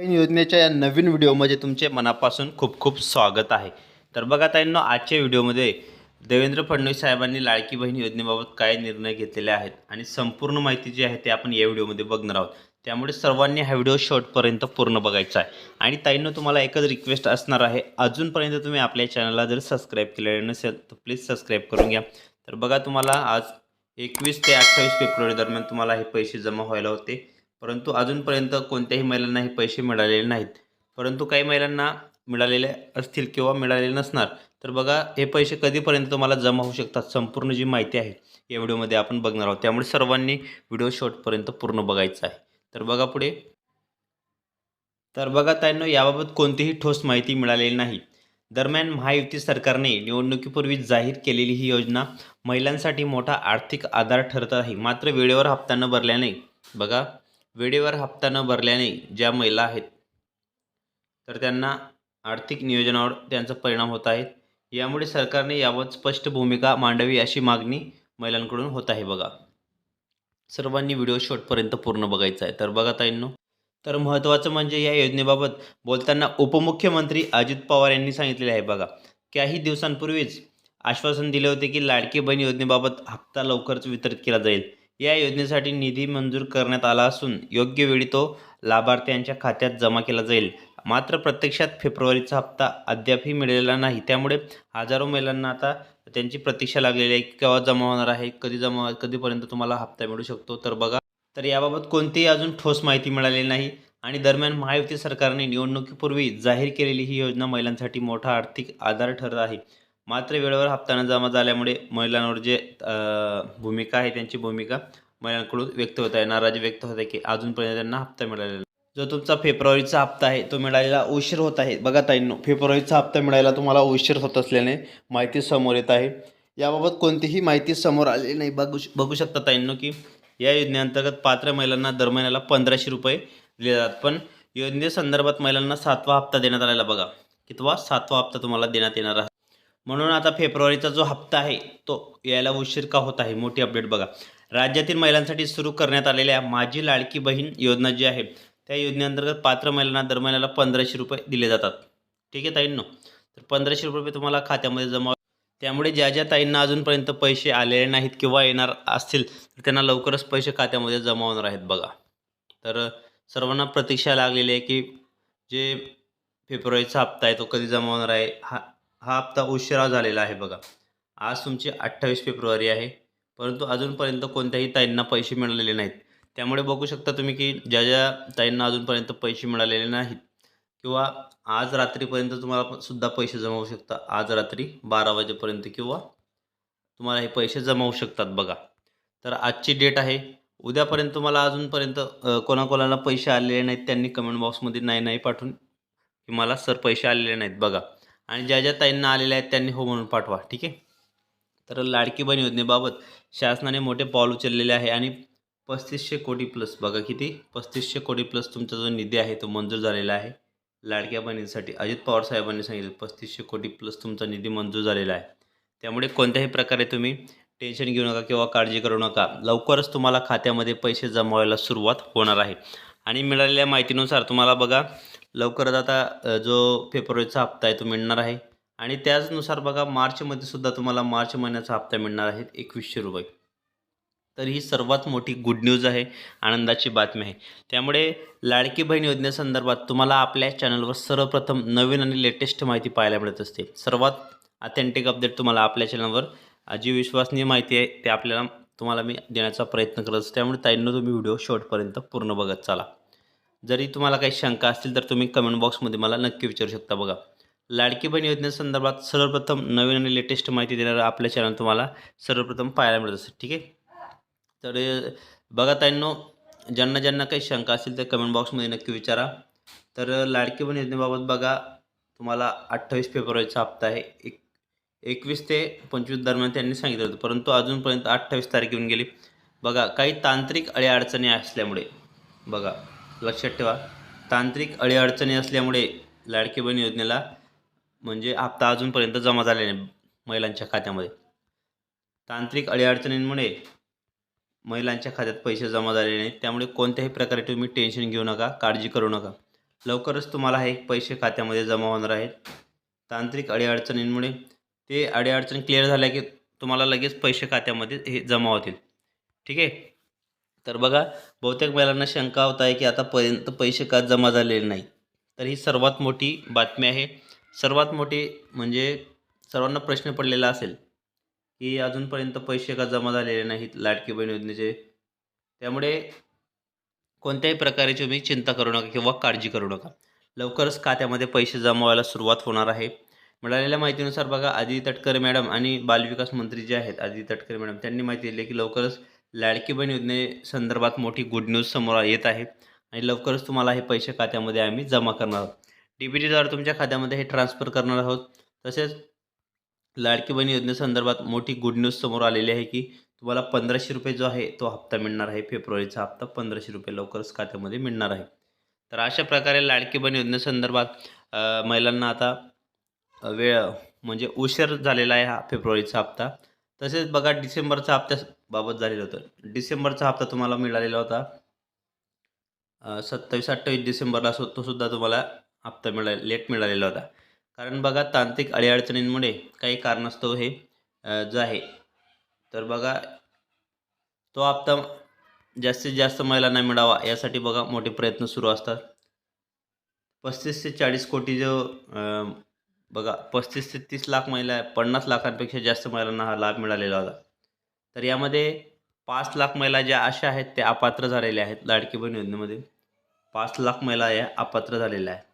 बहीण योजनेच्या या नवीन व्हिडिओमध्ये तुमचे मनापासून खूप खूप स्वागत आहे. तर बघा ताईंनो आजच्या व्हिडिओमध्ये देवेंद्र फडणवीस साहेबांनी लाडकी बहीण योजनेबाबत काय निर्णय घेतलेले आहेत आणि संपूर्ण माहिती जी आहे ते आपण या व्हिडिओमध्ये बघणार आहोत. त्यामुळे सर्वांनी हा व्हिडिओ शॉर्टपर्यंत पूर्ण बघायचा आहे. आणि ताईंनो तुम्हाला एकच रिक्वेस्ट असणार आहे. अजूनपर्यंत तुम्ही आपल्या चॅनलला जर सबस्क्राईब केलेलं नसेल तर प्लीज सबस्क्राईब करून घ्या. तर बघा तुम्हाला आज एकवीस ते अठ्ठावीस फेब्रुवारी दरम्यान तुम्हाला हे पैसे जमा व्हायला होते. परंतु अजूनपर्यंत कोणत्याही महिलांना हे पैसे मिळालेले नाहीत. परंतु काही महिलांना मिळालेले असतील किंवा मिळालेले नसणार तर बघा हे पैसे कधीपर्यंत तुम्हाला जमा होऊ शकतात संपूर्ण जी माहिती आहे या व्हिडिओमध्ये आपण बघणार आहोत. त्यामुळे सर्वांनी व्हिडिओ शॉर्टपर्यंत पूर्ण बघायचा आहे. तर बघा पुढे. तर बघा त्यांना याबाबत कोणतीही ठोस माहिती मिळालेली नाही. दरम्यान महायुती सरकारने निवडणुकीपूर्वी जाहीर केलेली ही योजना महिलांसाठी मोठा आर्थिक आधार ठरत आहे. मात्र वेळेवर हप्ता न भरल्याने बघा. वेळेवर हप्ता न भरल्याने ज्या महिला आहेत तर त्यांना आर्थिक नियोजनावर त्यांचा परिणाम होत आहेत यामुळे सरकारने यावर स्पष्ट भूमिका मांडावी अशी मागणी महिलांकडून होत आहे बघा. सर्वांनी व्हिडिओ शॉर्टपर्यंत पूर्ण बघायचा आहे. तर बघा ताईंनो. तर महत्त्वाचं म्हणजे या योजनेबाबत बोलताना उपमुख्यमंत्री अजित पवार यांनी सांगितलेले आहे बघा. काही दिवसांपूर्वीच आश्वासन दिले होते की लाडकी बहीण योजनेबाबत हप्ता लवकरच वितरित केला जाईल. या योजनेसाठी निधी मंजूर करण्यात आला असून योग्य वेळी तो लाभार्थ्यांच्या खात्यात जमा केला जाईल. मात्र प्रत्यक्षात फेब्रुवारीचा हप्ता अद्यापही मिळालेला नाही. त्यामुळे हजारो महिलांना आता त्यांची प्रतीक्षा लागलेली आहे केव्हा जमा होणार आहे कधी जमा कधीपर्यंत तुम्हाला हप्ता मिळू शकतो. तर बघा तर याबाबत कोणतीही अजून ठोस माहिती मिळालेली नाही आणि दरम्यान महायुती सरकारने निवडणुकीपूर्वी जाहीर केलेली ही योजना महिलांसाठी मोठा आर्थिक आधार ठरत आहे. मात्र वेळेवर हप्ता न जमा झाल्यामुळे महिलांवर जे भूमिका आहे त्यांची भूमिका महिलांकडून व्यक्त होत आहे. नाराजी व्यक्त होत आहे की अजूनपर्यंत त्यांना हप्ता मिळालेला नाही. जो तुमचा फेब्रुवारीचा हप्ता आहे तो मिळालेला उशीर होत आहे. बघा ताईंनो फेब्रुवारीचा हप्ता मिळायला तुम्हाला उशीर होत असल्याने माहिती समोर येत आहे. याबाबत कोणतीही माहिती समोर आलेली नाही. बघू बघू शकता ताईंनो की या योजनेअंतर्गत पात्र महिलांना दर महिन्याला पंधराशे रुपये दिले जातात. पण योजनेसंदर्भात महिलांना सातवा हप्ता देण्यात आलेला बघा. कितवा? सातवा हप्ता तुम्हाला देण्यात येणार आहे. म्हणून आता फेब्रुवारीचा जो हप्ता आहे तो यायला उशीर का होत आहे? मोठी अपडेट बघा. राज्यातील महिलांसाठी सुरू करण्यात आलेल्या माझी लाडकी बहीण योजना जी आहे त्या योजनेअंतर्गत पात्र महिलांना दर महिन्याला पंधराशे रुपये दिले जातात. ठीक आहे ताईंनो? तर पंधराशे रुपये तुम्हाला खात्यामध्ये जमा त्यामुळे ज्या ज्या ताईंना अजूनपर्यंत पैसे आलेले नाहीत किंवा येणार असतील तर त्यांना लवकरच पैसे खात्यामध्ये जमा होणार आहेत बघा. तर सर्वांना प्रतीक्षा लागलेली आहे की जे फेब्रुवारीचा हप्ता आहे तो कधी जमा होणार आहे? हा हा हप्ता उशिरा झालेला आहे बघा. आज तुमची अठ्ठावीस फेब्रुवारी आहे. परंतु अजूनपर्यंत कोणत्याही ताईंना पैसे मिळालेले नाहीत. त्यामुळे बघू शकता तुम्ही की ज्या ज्या ताईंना अजूनपर्यंत पैसे मिळालेले नाहीत किंवा आज रात्रीपर्यंत तुम्हाला सुद्धा पैसे जमा होऊ आज रात्री बारा वाजेपर्यंत किंवा तुम्हाला हे पैसे जमा होऊ शकतात बघा. तर आजची डेट आहे. उद्यापर्यंत तुम्हाला अजूनपर्यंत कोणाकोणाला पैसे आलेले नाहीत त्यांनी कमेंट बॉक्समध्ये नाही नाही पाठवून की मला सर पैसे आलेले नाहीत बघा. आणि ज्या ज्या ताईंना आलेल्या आहेत त्यांनी हो म्हणून पाठवा ठीक आहे? तर लाडकी बहीण योजनेबाबत शासनाने मोठे पाऊल उचललेले आहे आणि पस्तीसशे कोटी प्लस बघा किती? पस्तीसशे कोटी प्लस तुमचा जो निधी आहे तो मंजूर झालेला आहे. लाडक्या बहिणींसाठी अजित पवार साहेबांनी सांगितलं पस्तीसशे कोटी प्लस तुमचा निधी मंजूर झालेला आहे. त्यामुळे कोणत्याही प्रकारे तुम्ही टेन्शन घेऊ नका किंवा काळजी करू नका. लवकरच तुम्हाला खात्यामध्ये पैसे जमा व्हायला सुरुवात होणार आहे. आणि मिळालेल्या माहितीनुसार तुम्हाला बघा लवकरच आता जो फेब्रुवारीचा हप्ता आहे तो मिळणार आहे. आणि त्याचनुसार बघा मार्चमध्ये सुद्धा तुम्हाला मार्च महिन्याचा हप्ता मिळणार आहे एकवीसशे रुपये. तर ही सर्वात मोठी गुड न्यूज आहे आनंदाची बातमी आहे. त्यामुळे लाडकी बहीण योजनेसंदर्भात तुम्हाला आपल्या चॅनलवर सर्वप्रथम नवीन आणि लेटेस्ट माहिती पाहायला मिळत असते. सर्वात अथेंटिक अपडेट तुम्हाला आपल्या चॅनलवर जी विश्वसनीय माहिती आहे ते आपल्याला तुम्हाला मी देण्याचा प्रयत्न करत असतो. त्यामुळे ताईंना तुम्ही व्हिडिओ शेवटपर्यंत पूर्ण बघत चाला. जरी तुम्हाला काही शंका असतील तर तुम्ही कमेंट बॉक्समध्ये मला नक्की विचारू शकता बघा. लाडकी बहीण योजनेसंदर्भात सर्वप्रथम नवीन आणि लेटेस्ट माहिती देणारं आपल्या चॅनल तुम्हाला सर्वप्रथम पाहायला मिळत असेल ठीक आहे? तर बघा ताईंनो ज्यांना ज्यांना काही शंका असतील तर कमेंट बॉक्समध्ये नक्की विचारा. तर लाडकी बहीण योजनेबाबत बघा तुम्हाला अठ्ठावीस फेब्रुवारीचा हप्ता आहे. एक एकवीस ते पंचवीस दरम्यान त्यांनी सांगितलं होतं परंतु अजूनपर्यंत अठ्ठावीस तारीख येऊन गेली. बघा काही तांत्रिक अडीअडचणी असल्यामुळे बघा लक्षात ठेवा. तांत्रिक अडीअडचणी असल्यामुळे लाडकी बहीण योजनेला म्हणजे हप्ता अजूनपर्यंत जमा झाले नाही महिलांच्या खात्यामध्ये. तांत्रिक अडीअडचणींमुळे महिलांच्या खात्यात पैसे जमा झालेले नाहीत. त्यामुळे कोणत्याही प्रकारे तुम्ही टेन्शन घेऊ नका काळजी करू नका. लवकरच तुम्हाला हे पैसे खात्यामध्ये जमा होणार आहेत. तांत्रिक अडीअडचणींमुळे ते अडीअडचणी क्लिअर झाल्या की तुम्हाला लगेच पैसे खात्यामध्ये हे जमा होतील. ठीक आहे? तर बघा बहुतेक महिलांना शंका होत आहे की आतापर्यंत पैसे का जमा झालेले नाही तर ही सर्वात मोठी बातमी आहे. सर्वात मोठी म्हणजे सर्वांना प्रश्न पडलेला असेल की अजूनपर्यंत पैसे का जमा झालेले नाहीत लाडकी बहीण योजनेचे? त्यामुळे कोणत्याही प्रकारे तुम्ही चिंता करू नका किंवा काळजी करू नका. लवकरच खात्यामध्ये पैसे जमा व्हायला सुरुवात होणार आहे. मिळालेल्या माहितीनुसार बघा आदिती तटकरे मॅडम आणि बालविकास मंत्री जे आहेत आदिती तटकरे मॅडम त्यांनी माहिती दिली की लवकरच लाडकी बहीण योजनेसंदर्भात मोठी गुड न्यूज समोर येत आहे. आणि लवकरच तुम्हाला हे पैसे खात्यामध्ये आम्ही जमा करणार आहोत. डी बी टीद्वारे तुमच्या खात्यामध्ये हे ट्रान्सफर करणार आहोत. तसेच लाडकी बहीण योजनेसंदर्भात मोठी गुड न्यूज समोर आलेली आहे की तुम्हाला पंधराशे रुपये जो आहे तो हप्ता मिळणार आहे. फेब्रुवारीचा हप्ता पंधराशे रुपये लवकरच खात्यामध्ये मिळणार आहे. तर अशा प्रकारे लाडकी बहीण योजनेसंदर्भात महिलांना आता वेळ म्हणजे उशीर झालेला आहे हा फेब्रुवारीचा हप्ता. तसेच बघा डिसेंबरचा हप्त्याबाबत झालेलं होतं. डिसेंबरचा हप्ता तुम्हाला मिळालेला होता. सत्तावीस अठ्ठावीस डिसेंबरला सु तो सुद्धा तुम्हाला हप्ता मिळा लेट मिळालेला होता. कारण बघा तांत्रिक अडीअडचणींमुळे काही कारणास्तव हे जो जे आहे तर बघा तो हप्ता जास्तीत जास्त महिलांना मिळावा यासाठी बघा मोठे प्रयत्न सुरू असतात. पस्तीस ते चाळीस कोटी जो बघा पस्तीस ते तीस लाख महिला पन्नास लाखांपेक्षा जास्त महिलांना हा लाभ मिळालेला होता. तर यामध्ये पाच लाख महिला ज्या अशा आहेत त्या अपात्र झालेल्या आहेत लाडकी बहीण योजनेमध्ये. पाच लाख महिला या अपात्र झालेल्या आहेत.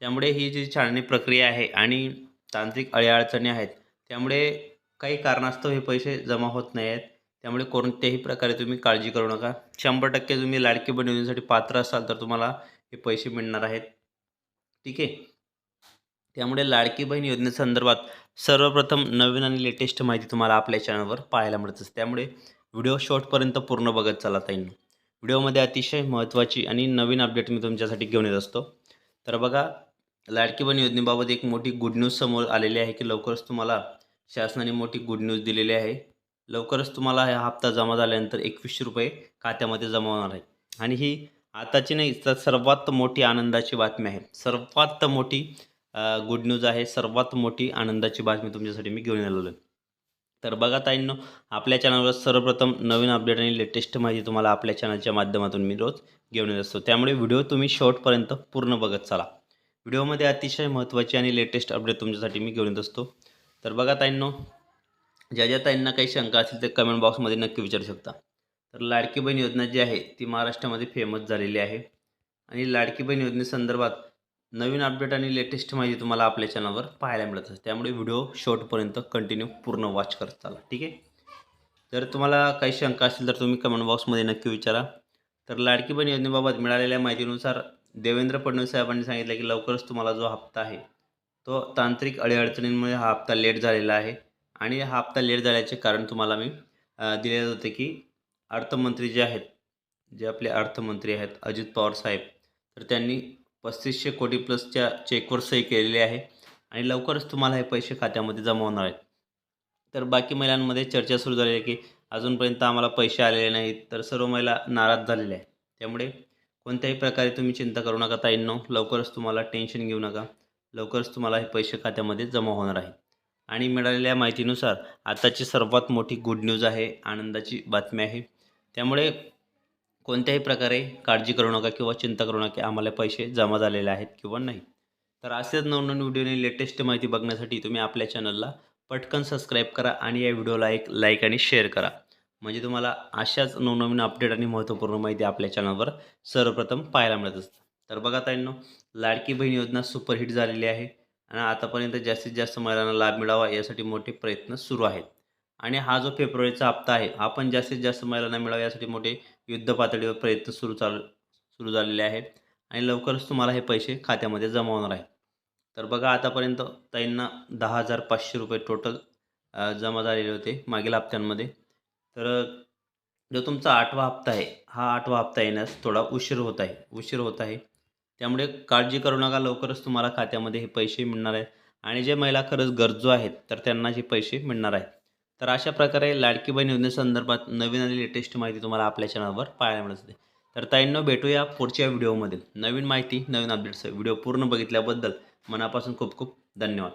त्यामुळे ही जी छाननी प्रक्रिया आहे आणि तांत्रिक अडीअडचणी आहेत त्यामुळे काही कारणास्तव हे पैसे जमा होत नाही आहेत. त्यामुळे कोणत्याही प्रकारे तुम्ही काळजी करू नका. शंभर टक्के तुम्ही लाडकी बहीण योजनेसाठी पात्र असाल तर तुम्हाला हे पैसे मिळणार आहेत. ठीक आहे? त्यामुळे लाडकी बहीण योजनेसंदर्भात सर्वप्रथम नवीन आणि लेटेस्ट माहिती तुम्हाला आपल्या चॅनलवर पाहायला मिळत असते त्यामुळे व्हिडिओ शॉर्टपर्यंत पूर्ण बघत चला ताईंनो. व्हिडिओमध्ये अतिशय महत्त्वाची आणि नवीन अपडेट मी तुमच्यासाठी घेऊन येत असतो. तर बघा लाडकी बहीण योजनेबाबत एक मोठी गुड न्यूज समोर आलेली आहे की लवकरच तुम्हाला शासनाने मोठी गुड न्यूज दिलेली आहे. लवकरच तुम्हाला हा हप्ता जमा झाल्यानंतर एकवीसशे रुपये खात्यामध्ये जमा होणार आहे. आणि ही आताची नाही तर सर्वात मोठी आनंदाची बातमी आहे. सर्वात मोठी गुड न्यूज आहे. सर्वात मोठी आनंदाची बातमी तुमच्यासाठी मी घेऊन आलेलो आहे. तर बघा ताईंनो आपल्या चॅनलवर सर्वप्रथम नवीन अपडेट आणि लेटेस्ट माहिती तुम्हाला आपल्या चॅनलच्या माध्यमातून मी रोज घेऊन येत असतो. त्यामुळे व्हिडिओ तुम्ही शेवटपर्यंत पूर्ण बघत चला. व्हिडिओमध्ये अतिशय महत्त्वाची आणि लेटेस्ट अपडेट तुमच्यासाठी मी घेऊन येत असतो. तर बघा ताईंनो ज्या ज्या ताईंना काही शंका असतील ते कमेंट बॉक्समध्ये नक्की विचारू शकता. तर लाडकी बहीण योजना जी आहे ती महाराष्ट्रामध्ये फेमस झालेली आहे. आणि लाडकी बहीण योजनेसंदर्भात नवीन अपडेट आणि लेटेस्ट माहिती तुम्हाला आपल्या चॅनलवर पाहायला मिळत असते. त्यामुळे व्हिडिओ शॉर्टपर्यंत कंटिन्यू पूर्ण वॉच करत चाला ठीक आहे? जर तुम्हाला काही शंका असेल तर तुम्ही कमेंट बॉक्समध्ये नक्की विचारा. तर लाडकी बहीण योजनेबाबत मिळालेल्या माहितीनुसार देवेंद्र फडणवीस साहेबांनी सांगितलं की लवकरच तुम्हाला जो हप्ता आहे तो तांत्रिक अडीअडचणींमुळे हा हप्ता लेट झालेला आहे. आणि हा हप्ता लेट झाल्याचे कारण तुम्हाला मी दिलेलं होते की अर्थमंत्री जे आहेत जे आपले अर्थमंत्री आहेत अजित पवार साहेब तर त्यांनी पस्तीसशे कोटी प्लसच्या चेकवर सही केलेली आहे. आणि लवकरच तुम्हाला हे पैसे खात्यामध्ये जमा होणार आहेत. तर बाकी महिलांमध्ये चर्चा सुरू झाली आहे की अजूनपर्यंत आम्हाला पैसे आलेले नाहीत तर सर्व महिला नाराज झालेल्या आहेत. त्यामुळे कोणत्याही प्रकारे तुम्ही चिंता करू नका ताईंनो. लवकरच तुम्हाला टेन्शन घेऊ नका. लवकरच तुम्हाला हे पैसे खात्यामध्ये जमा होणार आहे आणि मिळालेल्या माहितीनुसार आताची सर्वात मोठी गुड न्यूज आहे आनंदाची बातमी आहे. त्यामुळे कोणत्याही प्रकारे काळजी करू नका किंवा चिंता करू नका आम्हाला पैसे जमा झालेले आहेत किंवा नाही. तर असेच नवनवीन व्हिडिओने लेटेस्ट माहिती बघण्यासाठी तुम्ही आपल्या चॅनलला पटकन सबस्क्राईब करा आणि या व्हिडिओला एक लाईक आणि शेअर करा. म्हणजे तुम्हाला अशाच नवनवीन अपडेट आणि महत्त्वपूर्ण माहिती आपल्या चॅनलवर सर्वप्रथम पाहायला मिळत असतं. तर बघा ताईंनो लाडकी बहीण योजना सुपरहिट झालेली आहे आणि आतापर्यंत जास्तीत जास्त महिलांना लाभ मिळावा यासाठी मोठे प्रयत्न सुरू आहेत. आणि हा जो फेब्रुवारीचा हप्ता आहे आपण जास्तीत जास्त महिलांना मिळावा यासाठी मोठे युद्ध पातळीवर प्रयत्न सुरू चालू सुरू झालेले आहेत आणि लवकरच तुम्हाला हे पैसे खात्यामध्ये जमा होणार आहे तर बघा आतापर्यंत ताईंना दहा हजार पाचशे रुपये टोटल जमा झालेले होते मागील हप्त्यांमध्ये. तर जो तुमचा आठवा हप्ता आहे हा आठवा हप्ता येण्यास थोडा उशीर होत आहे उशीर होत आहे. त्यामुळे काळजी करू नका लवकरच तुम्हाला खात्यामध्ये हे पैसे मिळणार आहेत. आणि जे महिला खरंच गरजू आहेत तर त्यांना हे पैसे मिळणार आहेत. तर अशा प्रकारे लाडकी बहीण योजनेसंदर्भात नवीन आणि लेटेस्ट माहिती तुम्हाला आपल्या चॅनलवर पाहायला मिळत असते. तर ताईंनो भेटूया पुढच्या व्हिडिओमध्ये नवीन माहिती नवीन अपडेट्स व्हिडिओ पूर्ण बघितल्याबद्दल मनापासून खूप खूप धन्यवाद.